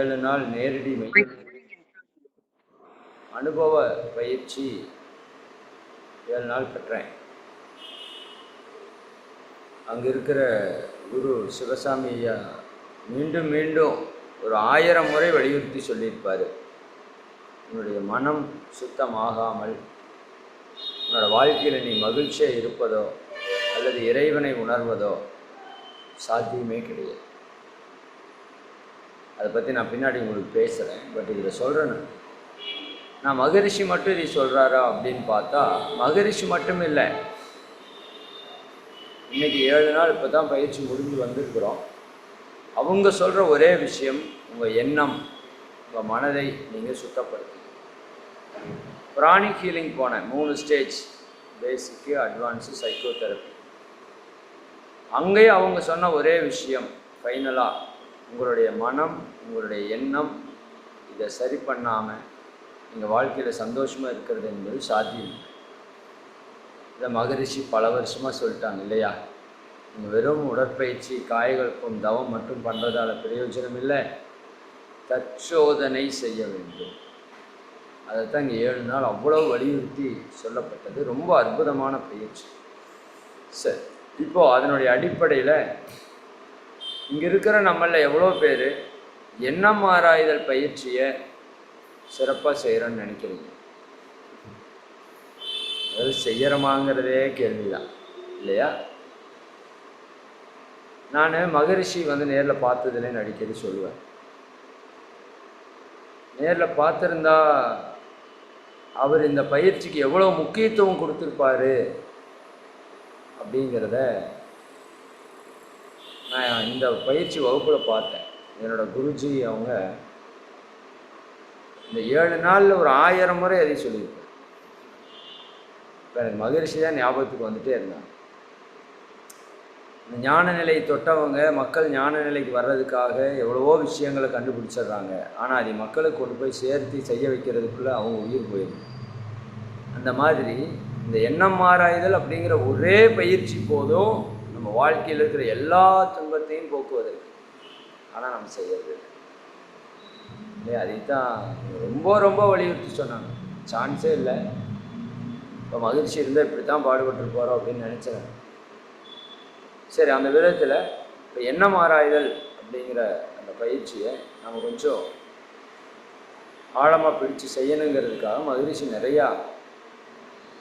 ஏழு நாள் நேரடி அனுபவ பயிற்சி ஏழு நாள் பெற்றேன். அங்கே இருக்கிற குரு சிவசாமி ஐயா மீண்டும் மீண்டும் ஒரு ஆயிரம் முறை வலியுறுத்தி சொல்லியிருப்பார். உன்னுடைய மனம் சுத்தமாகாமல் உன்னோட வாழ்க்கையில் நீ மகிழ்ச்சியாக இருப்பதோ அல்லது இறைவனை உணர்வதோ சாத்தியமே கிடையாது. அதை பற்றி நான் பின்னாடி உங்களுக்கு பேசுகிறேன் பட் இதில் சொல்கிறேன் நான். மகரிஷி மட்டும் இதை சொல்கிறாரா அப்படின்னு பார்த்தா மகரிஷி மட்டும் இல்லை. இன்னைக்கு ஏழு நாள் இப்போ தான் பயிற்சி முடிஞ்சு வந்திருக்கிறோம். அவங்க சொல்கிற ஒரே விஷயம் உங்கள் எண்ணம் உங்கள் மனதை நீங்கள் சுத்தப்படுத்து பிராணி ஹீலிங் போனேன். மூணு ஸ்டேஜ் பேசிக்கு அட்வான்ஸு சைக்கோதெரப்பி அங்கேயும் அவங்க சொன்ன ஒரே விஷயம் ஃபைனலாக உங்களுடைய மனம் உங்களுடைய எண்ணம் இதை சரி பண்ணாமல் நீங்கள் வாழ்க்கையில் சந்தோஷமாக இருக்கிறது என்பது சாத்தியம். இல்லை. இதை மகரிஷி பல வருஷமாக சொல்லிட்டாங்க இல்லையா? நீங்கள் வெறும் உடற்பயிற்சி காய்களுக்கும் தவம் மட்டும் பண்ணுறதால பிரயோஜனம் இல்லை. தற்சோதனை செய்ய வேண்டும். அதைத்தான் இங்கே ஏழு நாள் அவ்வளோ வலியுறுத்தி சொல்லப்பட்டது. ரொம்ப அற்புதமான பயிற்சி. சரி இப்போது அதனுடைய அடிப்படையில் இங்கே இருக்கிற நம்மளில் எவ்வளோ பேர் எண்ணம் ஆராய்தல் பயிற்சியை சிறப்பாக செய்கிறோன்னு நினைக்கிறீங்க? அதாவது செய்யறோமாங்கிறதே கேள்விதான் இல்லையா? நான் மகரிஷி வந்து நேரில் பார்த்ததுலேன்னு அடிக்கடி சொல்லுவேன். நேரில் பார்த்துருந்தா அவர் இந்த பயிற்சிக்கு எவ்வளோ முக்கியத்துவம் கொடுத்துருப்பாரு அப்படிங்கிறத நான் இந்த பயிற்சி வகுப்பில் பார்த்தேன். என்னோட குருஜி அவங்க இந்த ஏழு நாளில் ஒரு ஆயிரம் முறை அதை சொல்லியிருக்கேன் இப்போ எனக்கு மகிழ்ச்சி தான் ஞாபகத்துக்கு வந்துகிட்டே இருந்தாங்க. இந்த ஞான நிலை தொட்டவங்க மக்கள் ஞான நிலைக்கு வர்றதுக்காக எவ்வளவோ விஷயங்களை கண்டுபிடிச்சிடுறாங்க. ஆனால் அதை மக்களுக்கு கொண்டு போய் சேர்த்து செய்ய வைக்கிறதுக்குள்ளே அவங்க உயிர் போயிடும் அந்த மாதிரி இந்த எண்ணம் மாறாயுதல் அப்படிங்கிற ஒரே பயிற்சி போதும் நம்ம வாழ்க்கையில் இருக்கிற எல்லா துன்பத்தையும் போக்குவதற்கு. ஆனால் நம்ம செய்யறது இல்லையா? அதைத்தான் ரொம்ப ரொம்ப வலியுறுத்தி சொன்னாங்க. சான்ஸே இல்லை. இப்போ மகிழ்ச்சி இருந்தால் இப்படி தான் பாடுபட்டு போகிறோம் அப்படின்னு நினச்சேன். சரி அந்த விதத்தில் இப்போ என்ன மாறாய்தல் அப்படிங்கிற அந்த பயிற்சியை நம்ம கொஞ்சம் ஆழமாக பிடிச்சு செய்யணுங்கிறதுக்காக மகிழ்ச்சி நிறையா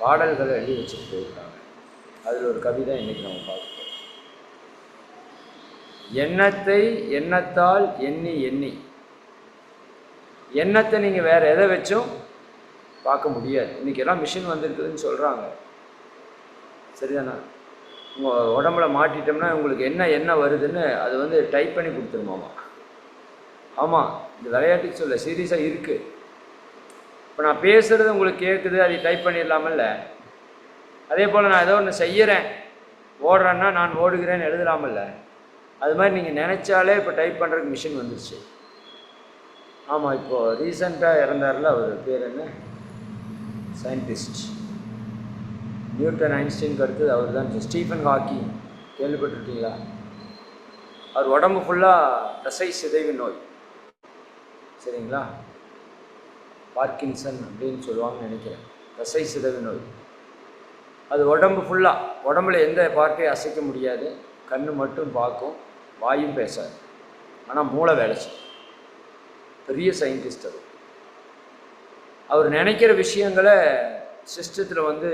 பாடல்களை எழுதி வச்சுட்டு போயிருக்காங்க. அதில் ஒரு கவிதை இன்றைக்கி நம்ம பார்க்கணும் எண்ணத்தை எண்ணத்தால் எண்ணி எண்ணி. எண்ணத்தை நீங்கள் வேறு எதை வச்சும் பார்க்க முடியாது. இன்றைக்கி எல்லாம் மிஷின் வந்திருக்குதுன்னு சொல்கிறாங்க சரிதானா? உங்கள் உடம்புல மாட்டிட்டோம்னா உங்களுக்கு என்ன என்ன வருதுன்னு அது வந்து டைப் பண்ணி கொடுத்துருமாமா? ஆமாம் இந்த விளையாட்டுக்கு சொல்ல சீரியஸாக இருக்குது இப்போ நான் பேசுகிறது உங்களுக்கு கேட்குது அதை டைப் பண்ணிடலாமல்ல. அதே போல் நான் ஏதோ ஒன்று செய்கிறேன் ஓடுறேன்னா நான் ஓடுகிறேன்னு எழுதலாமல்ல. அது மாதிரி நீங்கள் நினச்சாலே இப்போ டைப் பண்ணுறதுக்கு மிஷின் வந்துருச்சு. ஆமாம் இப்போது ரீசண்டாக இறந்தார்ல அவர் பேர் என்ன? சயின்டிஸ்ட் நியூட்டன் ஐன்ஸ்டீனுக்கு அடுத்தது அவர் தான் ஸ்டீஃபன் ஹாக்கி கேள்விப்பட்டிருக்கீங்களா? அவர் உடம்பு ஃபுல்லாக தசை சிதைவு நோய். சரிங்களா? பார்க்கின்சன் அப்படின்னு சொல்லுவாங்கன்னு நினைக்கிறேன். தசை சிதைவு நோய். அது உடம்பு ஃபுல்லாக உடம்புல எந்த பார்ட்டையும் அசைக்க முடியாது. கண் மட்டும் பார்க்கும். வாயும் பேசாது. ஆனால் மூளை வேலை செய்யும். பெரிய சயின்டிஸ்ட் அவர் அவர் நினைக்கிற விஷயங்களை சிஸ்டத்தில் வந்து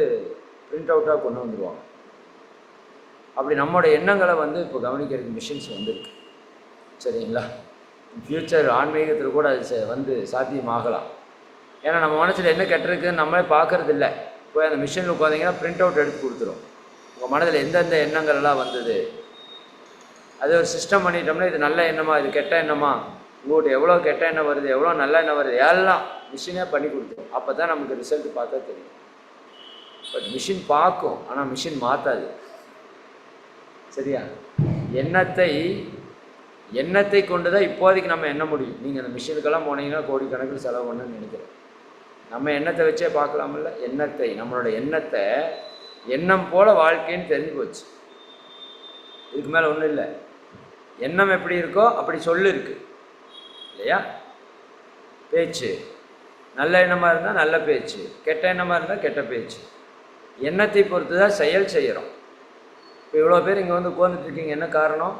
பிரிண்ட் அவுட்டாக கொண்டு வந்துடுவாங்க அப்படி நம்மளோட எண்ணங்களை வந்து இப்போ கவனிக்கிறதுக்கு மிஷின்ஸ் வந்துருக்கு. சரிங்களா? ஃப்யூச்சர் ஆன்மீகத்தில் கூட அது வந்து சாத்தியமாகலாம். ஏன்னா நம்ம மனசில் என்ன கெட்டிருக்குன்னு நம்மளே பார்க்கறது இல்லை போய் அந்த மிஷினில் உட்காந்திங்கன்னா பிரிண்ட் அவுட் எடுத்து கொடுத்துரும். உங்கள் மனதில் எந்தெந்த எண்ணங்கள் எல்லாம் வந்தது? அது ஒரு சிஸ்டம் பண்ணிட்டோம்னா இது நல்ல எண்ணமா இது கெட்ட எண்ணமா? உங்கள்கிட்ட எவ்வளோ கெட்ட எண்ணம் வருது எவ்வளோ நல்ல எண்ணம் வருது? எல்லாம் மிஷினே பண்ணி கொடுத்துரும் அப்போ தான் நமக்கு ரிசல்ட் பார்த்தா தெரியும். பட் மிஷின் பார்க்கும் ஆனால் மிஷின் மாற்றாது சரியா? எண்ணத்தை எண்ணத்தை கொண்டு தான் இப்போதைக்கு நம்ம எண்ண முடியும். நீங்கள் அந்த மிஷினுக்கெல்லாம் போனீங்கன்னா கோடிக்கணக்கில் செலவு பண்ணணும்னு நினைக்கிறேன். நம்ம எண்ணத்தை வச்சே பார்க்கலாமில்ல? எண்ணத்தை நம்மளோட எண்ணத்தை எண்ணம் போல் வாழ்க்கைன்னு தெரிஞ்சு போச்சு. இதுக்கு மேலே ஒன்றும் இல்லை. எண்ணம் எப்படி இருக்கோ அப்படி சொல்லு இருக்கு. இல்லையா? பேச்சு. நல்ல எண்ணமாக இருந்தால் நல்ல பேச்சு. கெட்ட எண்ணமாக இருந்தால் கெட்ட பேச்சு. எண்ணத்தை பொறுத்து தான் செயல் செய்கிறோம் இப்போ இவ்வளோ பேர் இங்கே வந்து உட்காந்துட்ருக்கீங்க என்ன காரணம்?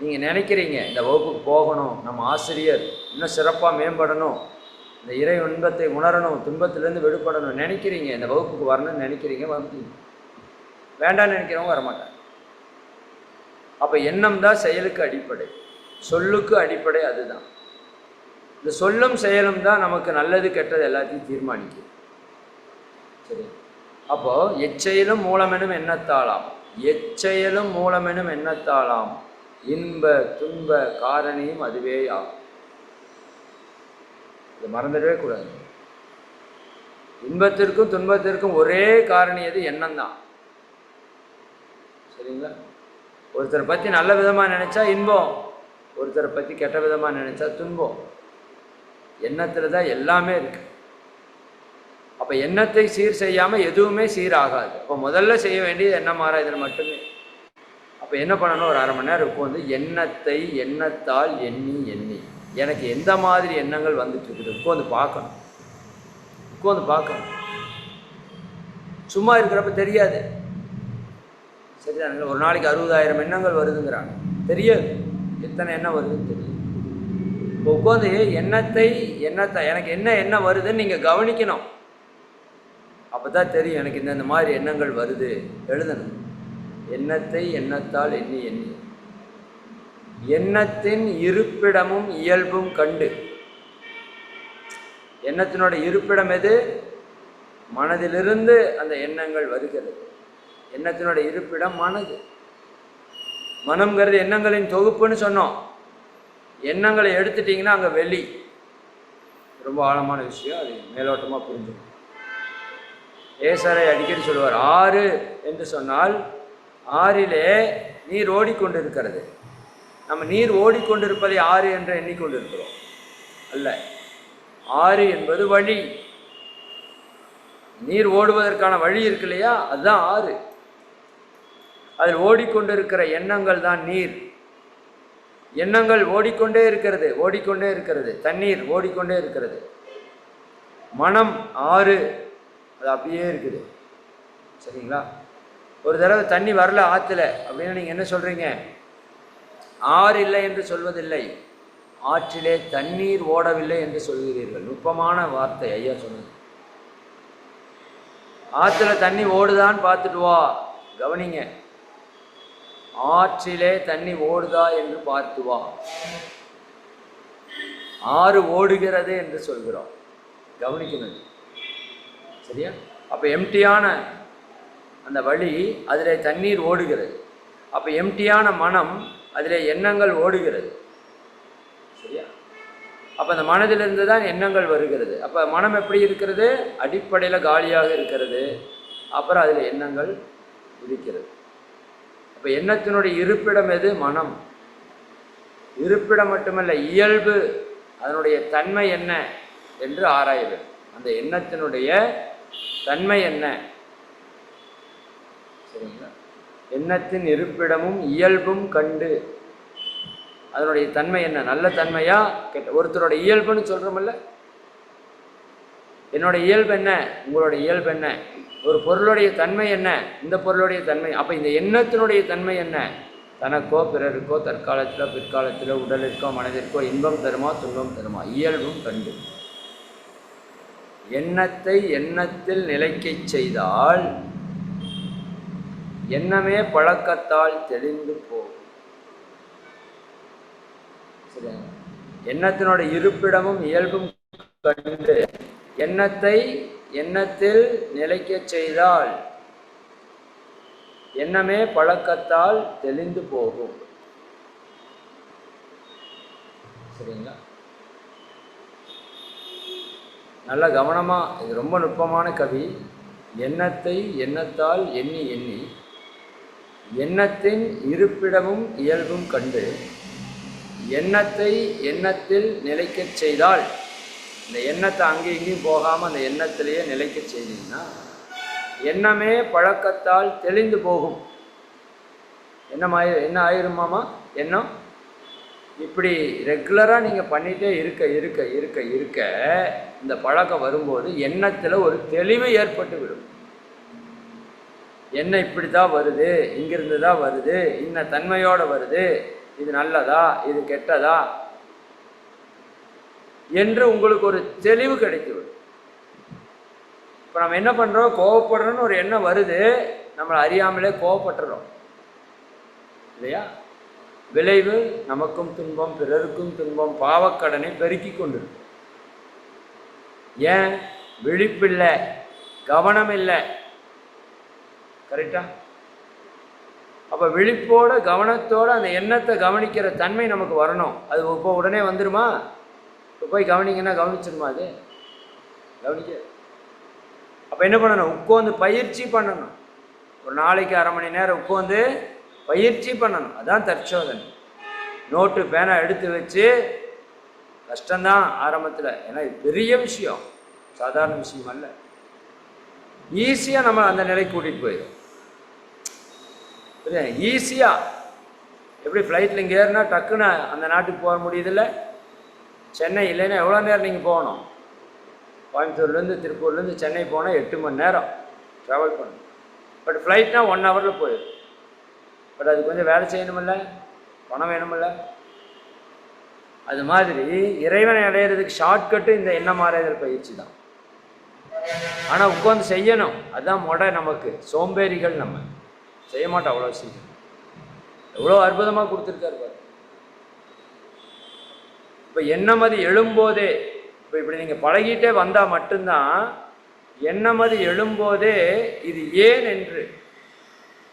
நீங்கள் நினைக்கிறீங்க இந்த வகுப்புக்கு போகணும். நம்ம ஆசிரியர் இன்னும் சிறப்பாக மேம்படணும். இந்த இறை இன்பத்தை உணரணும் துன்பத்திலேருந்து விடுபடணும். நினைக்கிறீங்க இந்த வகுப்புக்கு வரணும்னு நினைக்கிறீங்க வந்து வேண்டாம்னு நினைக்கிறவங்க வரமாட்டாங்க. அப்போ எண்ணம் தான் செயலுக்கு அடிப்படை. சொல்லுக்கு அடிப்படை அதுதான். இந்த சொல்லும் செயலும் தான் நமக்கு நல்லது கெட்டது எல்லாத்தையும் தீர்மானிக்கும் சரி. அப்போ எச்செயலும் மூலமெனும் எண்ணத்தாளாம் எச்செயலும் மூலமெனும் எண்ணத்தாளாம் இன்ப துன்ப காரணியும் அதுவே ஆகும். இதை மறந்துடவே கூடாது. இன்பத்திற்கும் துன்பத்திற்கும் ஒரே காரணி அது எண்ணம் தான் சரிங்களா? ஒருத்தரை பற்றி நல்ல விதமாக நினச்சா இன்பம் ஒருத்தரை பற்றி கெட்ட விதமாக நினச்சா துன்பம். எண்ணத்தில் தான் எல்லாமே இருக்குது அப்போ எண்ணத்தை சீர் செய்யாமல் எதுவுமே சீராகாது. அப்போ முதல்ல செய்ய வேண்டியது எண்ணம் ஆராய்தல் மட்டுமே. அப்போ என்ன பண்ணணும்? ஒரு அரை மணி நேரம் உட்காந்து எண்ணத்தை எண்ணத்தால் எண்ணி எண்ணி. எனக்கு எந்த மாதிரி எண்ணங்கள் வந்துட்டுருக்குது உட்காந்து பார்க்கணும். உட்காந்து பார்க்கணும். சும்மா இருக்கிறப்ப தெரியாது. சரிதானுங்க ஒரு நாளைக்கு அறுபதாயிரம் எண்ணங்கள் வருதுங்கிறாங்க. தெரியாது. எத்தனை எண்ணம் வருதுன்னு தெரியும் இப்போ உட்காந்து எண்ணத்தை எண்ணத்தை எனக்கு என்ன எண்ணம் வருதுன்னு நீங்கள் கவனிக்கணும். அப்போ தான் தெரியும் எனக்கு இந்த இந்த மாதிரி எண்ணங்கள் வருது. எழுதணும். எண்ணத்தை எண்ணத்தால் எண்ணி எண்ணி. எண்ணத்தின் இருப்பிடமும் இயல்பும் கண்டு. எண்ணத்தினோட இருப்பிடம் எது? மனதிலிருந்து அந்த எண்ணங்கள் வருகிறது. எண்ணத்தினோட இருப்பிடம் மனது. மனம்ங்கிறது எண்ணங்களின் தொகுப்புன்னு சொன்னோம். எண்ணங்களை எடுத்துட்டிங்கன்னா அங்கே வெளி. ரொம்ப ஆழமான விஷயம் அது மேலோட்டமாக புரிஞ்சுக்கணும். ஏசரை அடிக்கடி சொல்லுவார் ஆறு என்று சொன்னால் ஆறிலே நீர் ஓடிக்கொண்டிருக்கிறது. நம்ம நீர் ஓடிக்கொண்டிருப்பதை ஆறு என்று எண்ணிக்கொண்டிருக்கிறோம். அல்ல ஆறு என்பது வழி. நீர் ஓடுவதற்கான வழி இருக்கு இல்லையா? அதுதான் ஆறு. அதில் ஓடிக்கொண்டிருக்கிற எண்ணங்கள் தான் நீர். எண்ணங்கள் ஓடிக்கொண்டே இருக்கிறது ஓடிக்கொண்டே இருக்கிறது. தண்ணீர் ஓடிக்கொண்டே இருக்கிறது. மனம் ஆறு அது அப்படியே இருக்குது. சரிங்களா? ஒரு தடவை தண்ணி வரல ஆற்றுல அப்படின்னு நீங்கள் என்ன சொல்கிறீங்க ஆறு இல்லை என்று சொல்வதில்லை. ஆற்றிலே தண்ணீர் ஓடவில்லை என்று சொல்கிறீர்கள். நுட்பமான வார்த்தை ஐயா சொன்னது. ஆற்றுல தண்ணி ஓடுதான்னு பார்த்துட்டு வா கவனிங்க. ஆற்றிலே தண்ணி ஓடுதா என்று பார்த்து வா. ஆறு ஓடுகிறது என்று சொல்கிறோம். கவனிக்கணும். சரியா? அப்போ எம்டியான அந்த வழி அதில் தண்ணீர் ஓடுகிறது. அப்போ எம்டியான மனம் அதில் எண்ணங்கள் ஓடுகிறது. சரியா? அப்போ அந்த மனதிலிருந்து தான் எண்ணங்கள் வருகிறது. அப்போ மனம் எப்படி இருக்கிறது? அடிப்படையில் காலியாக இருக்கிறது. அப்புறம் அதில் எண்ணங்கள் இருக்கிறது. இப்போ எண்ணத்தினுடைய இருப்பிடம் எது? மனம். இருப்பிடம் மட்டுமல்ல இயல்பு அதனுடைய தன்மை என்ன என்று ஆராய அந்த எண்ணத்தினுடைய தன்மை என்ன? சரிங்களா? எண்ணத்தின் இருப்பிடமும் இயல்பும் கண்டு. அதனுடைய தன்மை என்ன? நல்ல தன்மையா கெட்ட? ஒருத்தரோட இயல்புன்னு சொல்கிறோமில்ல என்னோட இயல்பு என்ன? உங்களோட இயல்பு என்ன? ஒரு பொருளுடைய தன்மை என்ன? இந்த பொருளுடைய தன்மை. அப்போ இந்த எண்ணத்தினுடைய தன்மை என்ன? தனக்கோ பிறருக்கோ தற்காலத்தில் பிற்காலத்தில் உடலிற்கோ மனதிற்கோ இன்பம் தருமா துன்பம் தருமா? இயல்பும் கண்டு. எண்ணத்தை எண்ணத்தில் நிலைக்கச் செய்தால் எண்ணமே பழக்கத்தால் தெளிந்து போகும். சரியா? எண்ணத்தினோட இருப்பிடமும் இயல்பும் கண்டு எண்ணத்தை எண்ணத்தில் நிலைக்கச் செய்தால்? எண்ணமே பழக்கத்தால் தெளிந்து போகும். சரிங்களா? நல்ல கவனமாக இது ரொம்ப நுட்பமான கவி. எண்ணத்தை எண்ணத்தால் எண்ணி எண்ணி எண்ணத்தின் இருப்பிடமும் இயல்பும் கண்டு எண்ணத்தை எண்ணத்தில் நிலைக்கச் செய்தால்? இந்த எண்ணத்தை அங்கேயும் இங்கேயும் போகாமல் அந்த எண்ணத்திலேயே நிலைக்க செய்தீங்கன்னா எண்ணமே பழக்கத்தால் தெளிந்து போகும். என்னமாயி என்ன ஆயிருமாமா எண்ணம்? இப்படி ரெகுலராக நீங்கள் பண்ணிகிட்டே இருக்க இருக்க இருக்க இருக்க இந்த பழக்கம் வரும்போது எண்ணத்தில் ஒரு தெளிவு ஏற்பட்டு விடும். எண்ணம் இப்படி தான் வருது இங்கிருந்து தான் வருது இன்ன தன்மையோடு வருது இது நல்லதா இது கெட்டதா என்று உங்களுக்கு ஒரு தெளிவு கிடைத்துவிடும். இப்போ நம்ம என்ன பண்ணுறோம் கோவப்படுறோன்னு ஒரு எண்ணம் வருது. நம்மளை அறியாமலே கோவப்பட்டுறோம். இல்லையா? விளைவு நமக்கும் துன்பம் பிறருக்கும் துன்பம் பாவக்கடனை பெருக்கி கொண்டிருக்கு ஏன்? விழிப்பில்லை கவனம் இல்லை கரெக்டா? அப்போ விழிப்போட கவனத்தோட அந்த எண்ணத்தை கவனிக்கிற தன்மை நமக்கு வரணும். அது இப்போ உடனே வந்துருமா? இப்போ போய் கவனிங்கன்னா கவனிச்சிருமா அது? கவனிக்க. அப்போ என்ன பண்ணணும்? உட்காந்து பயிற்சி பண்ணணும். ஒரு நாளைக்கு அரை மணி நேரம் உட்காந்து பயிற்சி பண்ணணும். அதான் தற்சோதனை. நோட்டு பேனா எடுத்து வச்சு கஷ்டம்தான் ஆரம்பத்தில். ஏன்னா இது பெரிய விஷயம். சாதாரண விஷயம் அல்ல. ஈஸியாக நம்ம அந்த நிலைக்கு கூட்டிகிட்டு போயிடும் ஈஸியாக எப்படி ஃப்ளைட்டில் இங்கே ஏறினா டக்குன்னு அந்த நாட்டுக்கு போக முடியுதில்ல? சென்னை இல்லைன்னா எவ்வளோ நேரம் நீங்கள் போகணும்? கோயம்புத்தூர்லேருந்து திருப்பூர்லேருந்து சென்னை போனால் எட்டு மணி நேரம் ட்ராவல் பண்ணணும். பட் ஃப்ளைட்னால் ஒன் ஹவரில் போயிடும். பட் அது கொஞ்சம் வேலை செய்யணுமில்ல? பணம் வேணுமில்ல? அது மாதிரி இறைவனை அடையிறதுக்கு ஷார்ட்கட்டு இந்த எண்ணம் மாறுதல் பயிற்சி தான். ஆனால் உட்காந்து செய்யணும். அதுதான் முட நமக்கு. சோம்பேறிகள் நம்ம. செய்ய மாட்டோம் அவ்வளோ சீக்கிரம். எவ்வளோ அற்புதமாக கொடுத்துருக்காரு பாரு இப்போ எண்ணமதி எழும்போதே இப்போ இப்படி நீங்கள் பழகிட்டே வந்தால் மட்டும்தான் எண்ணமதி எழும்போதே இது ஏன் என்று.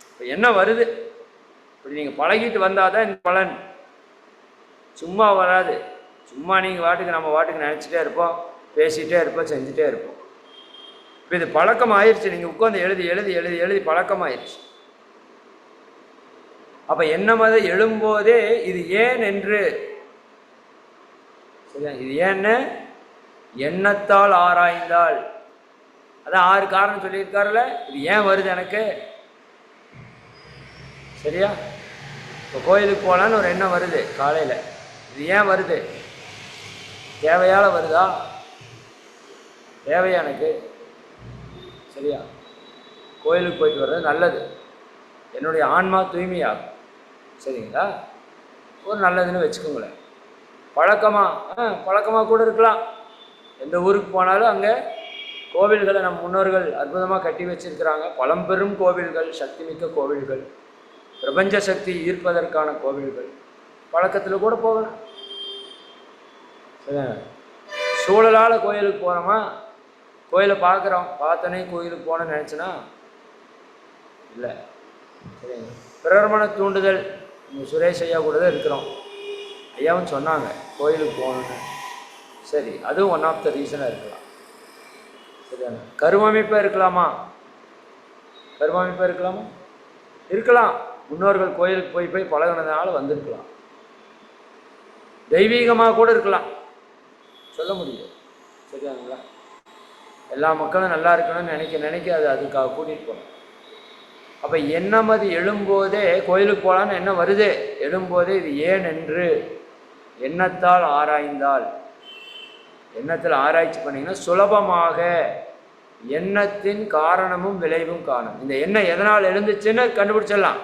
இப்போ என்ன வருது? இப்படி நீங்கள் பழகிட்டு வந்தால் தான் இந்த பலன். சும்மா வராது. சும்மா நீங்கள் வாட்டுக்கு நம்ம வாட்டுக்கு நினச்சிட்டே இருப்போம் பேசிகிட்டே இருப்போம் செஞ்சுட்டே இருப்போம். இப்போ இது பழக்கம் ஆயிடுச்சு நீங்கள் உட்காந்து எழுதி எழுதி எழுதி எழுதி பழக்கம் ஆயிடுச்சு அப்போ எண்ணமதை எழும்போதே இது ஏன் என்று சரியா? இது ஏன்னு? எண்ணத்தால் ஆராய்ந்தால். அதான் ஆறு காரணம் சொல்லியிருக்காருல்ல? இது ஏன் வருது எனக்கு? சரியா? இப்போ கோயிலுக்கு போகலான்னு ஒரு எண்ணம் வருது காலையில். இது ஏன் வருது? தேவையால் வருதா? தேவையா எனக்கு? சரியா? கோயிலுக்கு போயிட்டு வர்றது நல்லது. என்னுடைய ஆன்மா தூய்மையாகும். சரிங்களா? ஒரு நல்லதுன்னு வச்சுக்கோங்களேன். பழக்கமாக ஆ பழக்கமாக கூட இருக்கலாம். எந்த ஊருக்கு போனாலும் அங்கே கோவில்களை நம் முன்னோர்கள் அற்புதமாக கட்டி வச்சிருக்கிறாங்க. பழம்பெரும் கோவில்கள் சக்திமிக்க கோவில்கள் பிரபஞ்ச சக்தி ஈர்ப்பதற்கான கோவில்கள். பழக்கத்தில் கூட போகலாம். சூழலால் கோயிலுக்கு போகிறோமா கோயிலை பார்க்குறோம். பார்த்தோன்னே கோயிலுக்கு போனேன்னு நினச்சினா? இல்லை. சரிங்க பிரகரமான தூண்டுதல் சுரேஷ் ஐயா கூட தான் இருக்கிறோம். ஐயாவும் சொன்னாங்க. கோயிலுக்கு போகணுன்னு சரி அதுவும் ஒன் ஆஃப் த ரீசனாக இருக்கலாம். சரியான கருவமைப்பாக இருக்கலாமா? கருவமைப்பாக இருக்கலாமா? இருக்கலாம். முன்னோர்கள் கோயிலுக்கு போய் போய் பழகுனதுனால வந்திருக்கலாம். தெய்வீகமாக கூட இருக்கலாம். சொல்ல முடியாது சரியாங்களா எல்லா மக்களும் நல்லா இருக்கணும்னு நினைக்க நினைக்க அது அதுக்காக கூட்டிகிட்டு போகணும் அப்போ எண்ணமது எழும்போதே கோயிலுக்கு போகலான்னு என்ன வருது? எழும்போதே இது ஏன் என்று எண்ணத்தால் ஆராய்ந்தால்? எண்ணத்தில் ஆராய்ச்சி பண்ணிங்கன்னா சுலபமாக எண்ணத்தின் காரணமும் விளைவும் காணும். இந்த எண்ணம் எதனால் எழுந்துச்சுன்னு கண்டுபிடிச்சிடலாம்.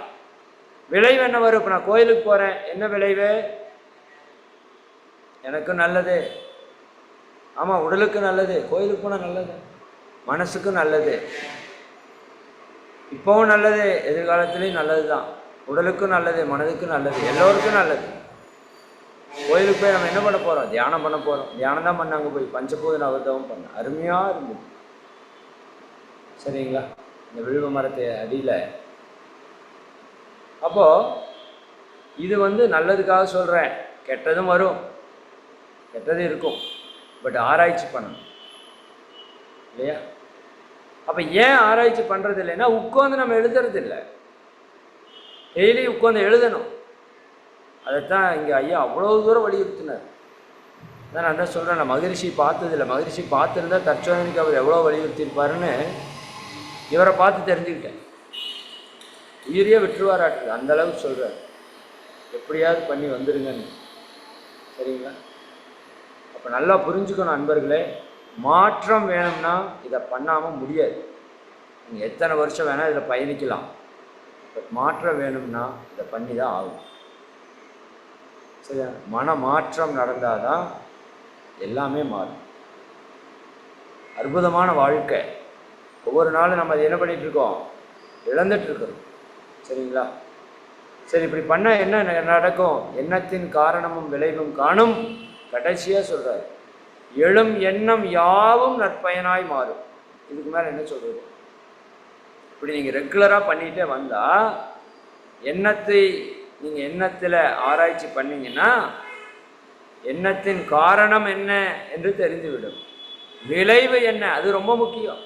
விளைவு என்ன வரும்? இப்போ நான் கோயிலுக்கு போகிறேன் என்ன விளைவு? எனக்கு நல்லது. ஆமாம் உடலுக்கு நல்லது. கோயிலுக்கு போனால் நல்லது. மனசுக்கும் நல்லது. இப்போவும் நல்லது. எதிர்காலத்துலேயும் நல்லது தான் உடலுக்கும் நல்லது மனதுக்கும் நல்லது. எல்லோருக்கும் நல்லது. கோயிலுக்கு போய் நம்ம என்ன பண்ண போகிறோம் தியானம் பண்ண போகிறோம் தியானம் தான் பண்ணாங்க போய். பஞ்சபூத நவர்த்தவம் பண்ண அருமையாக இருந்தது. சரிங்களா? இந்த விழுவ மரத்தை அடியில். அப்போது இது வந்து நல்லதுக்காக சொல்கிறேன் கெட்டதும் வரும். கெட்டது இருக்கும். பட் ஆராய்ச்சி பண்ணணும். இல்லையா? அப்போ ஏன் ஆராய்ச்சி பண்ணுறது இல்லைன்னா உட்காந்து நம்ம எழுதுறது இல்லை டெய்லி உட்காந்து எழுதணும். அதைத்தான் இங்கே ஐயா அவ்வளோ தூரம் வலியுறுத்தினார். அதான் நான் தான் சொல்கிறேன் நான் மகரிஷி பார்த்ததில்ல. மகரிஷி பார்த்துருந்தா தற்சோதனைக்கு அவர் எவ்வளோ வலியுறுத்தியிருப்பாருன்னு இவரை பார்த்து தெரிஞ்சுக்கிட்டேன். உயிரியே விட்டுருவாராட்டு அந்த அளவுக்கு சொல்கிறார் எப்படியாவது பண்ணி வந்துருங்கன்னு. சரிங்களா? அப்போ நல்லா புரிஞ்சுக்கணும் நண்பர்களே மாற்றம் வேணும்னா இதை பண்ணாமல் முடியாது. நீங்கள் எத்தனை வருஷம் வேணால் இதில் பயணிக்கலாம். பட் மாற்றம் வேணும்னா இதை பண்ணி தான் ஆகும் சரியா? மன மாற்றம் நடந்தால் தான் எல்லாமே மாறும். அற்புதமான வாழ்க்கை. ஒவ்வொரு நாளும் நம்ம அதை என்ன பண்ணிகிட்ருக்கோம் இழந்துட்டுருக்குறோம் சரிங்களா? சரி இப்படி பண்ணால் என்ன நடக்கும்? எண்ணத்தின் காரணமும் விளைவும் காணும். கடைசியாக சொல்கிறார் எழும் எண்ணம் யாவும் நற்பயனாய் மாறும். இதுக்கு மேலே என்ன சொல்கிறது இப்படி நீங்கள் ரெகுலராக பண்ணிகிட்டே வந்தால் எண்ணத்தை நீங்கள் எண்ணத்தில் ஆராய்ச்சி பண்ணீங்கன்னா எண்ணத்தின் காரணம் என்ன என்று தெரிந்துவிடும். விளைவு என்ன? அது ரொம்ப முக்கியம்.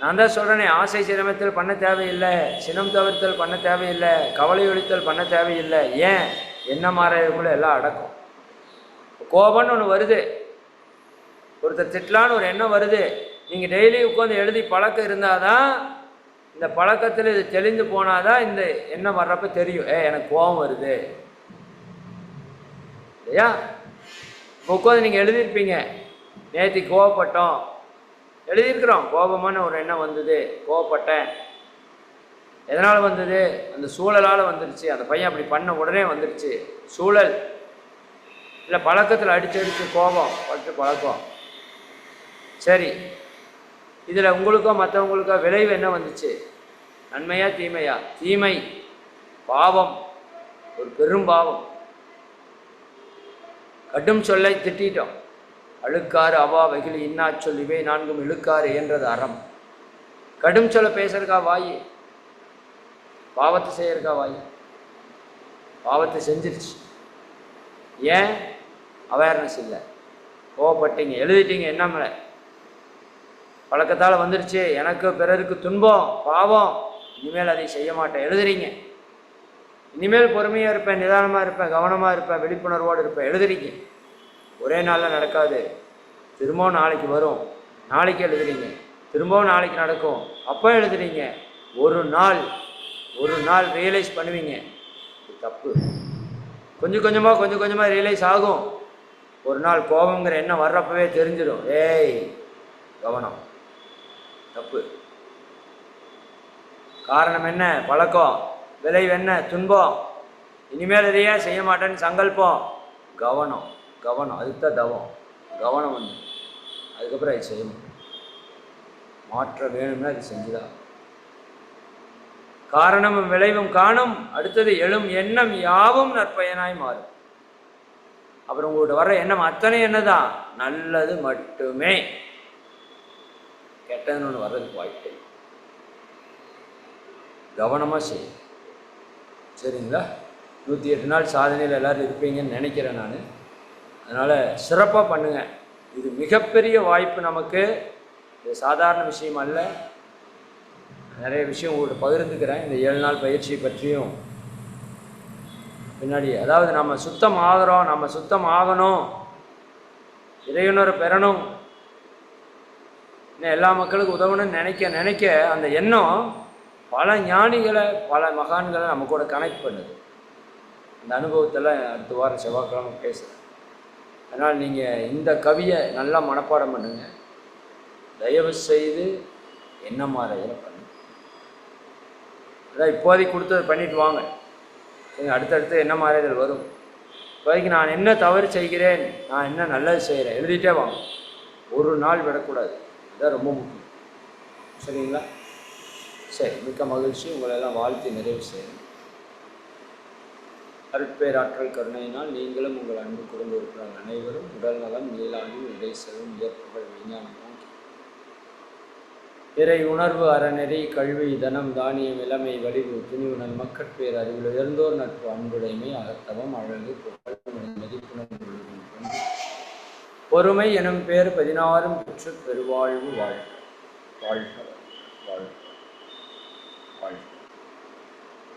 நான் தான் சொல்கிறேனே ஆசை சிரமத்தில் பண்ண தேவையில்லை சினம் தவிர்த்தல் பண்ண தேவையில்லை கவலை ஒழித்தல் பண்ண தேவையில்லை. ஏன்? என்ன மாறதுக்குள்ள எல்லாம் அடக்கும். கோபம்னு ஒன்று வருது. ஒருத்தர் திட்டலான்னு ஒரு எண்ணம் வருது. நீங்கள் டெய்லி உட்காந்து எழுதி பழக்கம் இருந்தால் தான் இந்த பழக்கத்தில் இது தெளிந்து போனால் தான் இந்த எண்ணம் வர்றப்ப தெரியும். ஏ எனக்கு கோபம் வருது. இல்லையா? உட்காந்து நீங்கள் எழுதியிருப்பீங்க. நேற்று கோவப்பட்டோம். எழுதியிருக்கிறோம். கோபமான ஒரு எண்ணம் வந்தது. கோவப்பட்டேன். எதனால் வந்தது? அந்த சூழலால் வந்துருச்சு. அந்த பையன் அப்படி பண்ண உடனே வந்துருச்சு. சூழல். இல்லை பழக்கத்தில் அடித்து அடித்து கோபம். பட்டு பழக்கம். சரி. இதில் உங்களுக்கோ மற்றவங்களுக்கோ விளைவு என்ன வந்துச்சு? நன்மையா தீமையா? தீமை பாவம். ஒரு பெரும் பாவம். கடும் சொல்லை திட்டிட்டோம். அழுக்காறு அவா வகிலி இன்னா சொல் இவை நான்கும் இழுக்காறு என்றது அறம். கடும் சொல்ல பேசுறதுக்கா வாய்? பாவத்தை செய்யறக்கா வாய்? பாவத்தை செஞ்சிருச்சு. ஏன்? அவேர்னஸ் இல்லை. கோவப்பட்டீங்க எழுதிட்டீங்க என்னம்ல பழக்கத்தால் வந்துருச்சு. எனக்கு பிறருக்கு துன்பம் பாவம். இனிமேல் அதை செய்ய மாட்டேன். எழுதுறீங்க. இனிமேல் பொறுமையாக இருப்பேன் நிதானமாக இருப்பேன் கவனமாக இருப்பேன் விழிப்புணர்வோடு இருப்பேன். எழுதுறீங்க. ஒரே நாளில் நடக்காது. திரும்பவும் நாளைக்கு வரும். நாளைக்கு எழுதுறீங்க. திரும்பவும் நாளைக்கு நடக்கும். அப்போ எழுதுறீங்க. ஒரு நாள் ஒரு நாள் ரியலைஸ் பண்ணுவீங்க. தப்பு. கொஞ்சம் கொஞ்சமாக கொஞ்சம் கொஞ்சமாக ரியலைஸ் ஆகும். ஒரு நாள் கோபங்கிற எண்ணம் வர்றப்பவே தெரிஞ்சிடும். ஏய் கவனம். தப்பு. காரணம் என்ன? பழக்கம். விளைவு என்ன? துன்பம். இனிமேல் இதையே செய்ய மாட்டேன்னு சங்கல்பம். கவனம். கவனம். அதுக்கு தான் தவம். கவனம் வந்து. அதுக்கப்புறம் அது செய்யணும். மாற்ற வேணும்னா அது செஞ்சுதான். காரணமும் விளைவும் காணும். அடுத்தது எழும் எண்ணம் யாவும் நற்பயனாய் மாறும். அப்புறம் உங்கள்கிட்ட வர்ற எண்ணம் அத்தனை என்னதான்? நல்லது மட்டுமே. கெட்டதுன்னு ஒன்று வர்றதுக்கு வாய்ப்பு கவனமாக செய்யும் சரிங்களா? நூற்றி எட்டு நாள் சாதனையில் எல்லோரும் இருப்பீங்கன்னு நினைக்கிறேன் நான். அதனால் சிறப்பாக பண்ணுங்கள் இது மிகப்பெரிய வாய்ப்பு நமக்கு. இது சாதாரண விஷயம் அல்ல. நிறைய விஷயம் உங்கள்கிட்ட பகிர்ந்துக்கிறேன். இந்த ஏழு நாள் பயிற்சியை பற்றியும். பின்னாடி அதாவது நம்ம சுத்தம் ஆகிறோம் நம்ம சுத்தம் ஆகணும். இறையுணரை பெறணும். இன்னும் எல்லா மக்களுக்கும் உதவணும்னு நினைக்க நினைக்க அந்த எண்ணம் பல ஞானிகளை பல மகான்களை நம்ம கூட கனெக்ட் பண்ணுது. அந்த அனுபவத்தில் அடுத்த வாரம் செவ்வாய்க்கிழமை பேசுகிறேன் அதனால் நீங்கள் இந்த கவியை நல்லா மனப்பாடம் பண்ணுங்கள் தயவு செய்து என்ன மாதிரி பண்ணுங்க அதான் இப்போதைக்கு கொடுத்தது பண்ணிட்டு வாங்க. நீங்கள் அடுத்தடுத்து என்ன மாறுதல் வரும். இப்போதைக்கு நான் என்ன தவறு செய்கிறேன் நான் என்ன நல்லது செய்கிறேன் எழுதிட்டே வாங்க. ஒரு நாள் விடக்கூடாது. இதுதான் ரொம்ப முக்கியம். சரிங்களா? சரி மிக்க மகிழ்ச்சி. உங்களெல்லாம் வாழ்த்தி நிறைவு செய்யணும் அருட்பேராற்றல் கருணையினால் நீங்களும் உங்கள் அன்பு குடும்ப உறுப்பினர் அனைவரும் உடல் நலம் நீலாண்மை இடை செல்வம் இயற்புகள் விஞ்ஞானம் இறை உணர்வு அறநெறி கல்வி தனம் தானியம் இளமை வலிவு துணிவு நல் மக்கட்பேர் அறிவில் உயர்ந்தோர் நட்பு அன்புடைமை அகத்தவம் அழகு மதிப்புணர்வு பொறுமை எனும் பேர் பதினாறும் பெற்று பெருவாழ்வு வாழ்க. வாழ்க வாழ்க.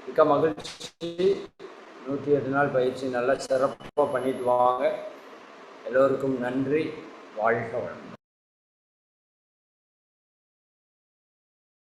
மிக்க மகிழ்ச்சி. நூற்றி எட்டு நாள் பயிற்சி நல்லா சிறப்பாக பண்ணிட்டு வாங்க. எல்லோருக்கும் நன்றி. வாழ்க வளம்